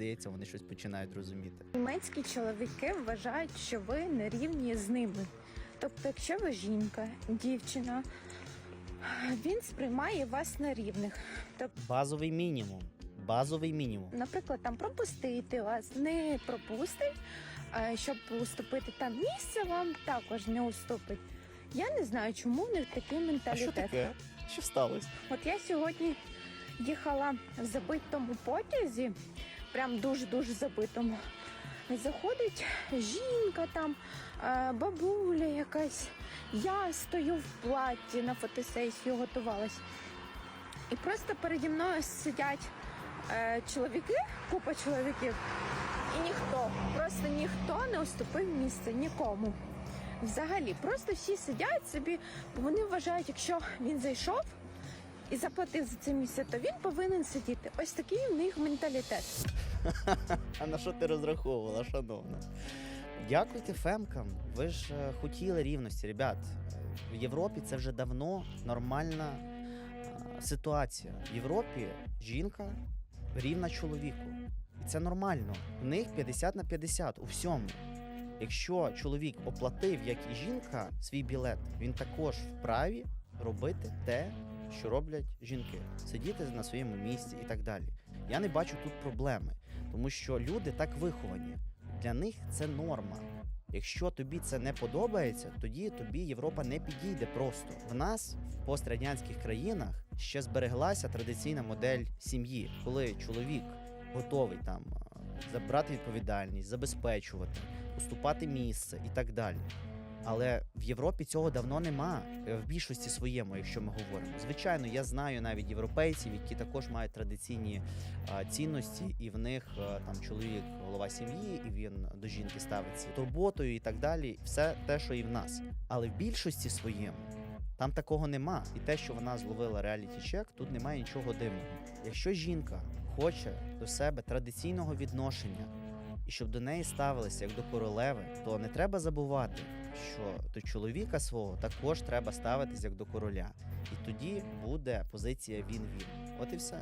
здається, вони щось починають розуміти. Німецькі чоловіки вважають, що ви не рівні з ними. Тобто, якщо ви жінка, дівчина, він сприймає вас на рівних. Тобто, Базовий мінімум. Базовий мінімум. наприклад, там пропустити вас не пропустить, а щоб уступити там місце, вам також не уступить. Я не знаю, чому в них такий А що менталітет. таке? Що сталося? От я сьогодні їхала в забитому потязі, прям дуже-дуже забитому. Заходить жінка там, е, бабуля якась. Я стою в платі на фотосесію, готувалась. І просто переді мною сидять е, чоловіки, купа чоловіків, і ніхто, просто ніхто не уступив місце нікому. Взагалі, просто всі сидять собі, бо вони вважають, якщо він зайшов і заплатив за це місце, то він повинен сидіти. Ось такий в них менталітет. А на що ти розраховувала, шановна? Дякуйте фемкам. Ви ж е, хотіли рівності, ребят. В Європі це вже давно нормальна е, ситуація. В Європі жінка рівна чоловіку. І це нормально. В них 50 на 50 у всьому. Якщо чоловік оплатив, як і жінка, свій білет, він також вправі робити те, що роблять жінки, сидіти на своєму місці і так далі. Я не бачу тут проблеми, тому що люди так виховані. Для них це норма. Якщо тобі це не подобається, тоді тобі Європа не підійде просто. В нас в пострадянських країнах ще збереглася традиційна модель сім'ї, коли чоловік готовий там забрати відповідальність, забезпечувати, уступати місце і так далі. Але в Європі цього давно нема е, в більшості своєму, якщо ми говоримо. Звичайно, я знаю навіть європейців, які також мають традиційні цінності, і в них там чоловік голова сім'ї, і він до жінки ставиться турботою і так далі. Все те, що і в нас. Але в більшості своєму там такого нема. І те, що вона зловила реаліті чек, тут немає нічого дивного. Якщо жінка хоче до себе традиційного відношення. І щоб до неї ставилися як до королеви, то не треба забувати, що до чоловіка свого також треба ставитись як до короля. І тоді буде позиція він-він. От і все.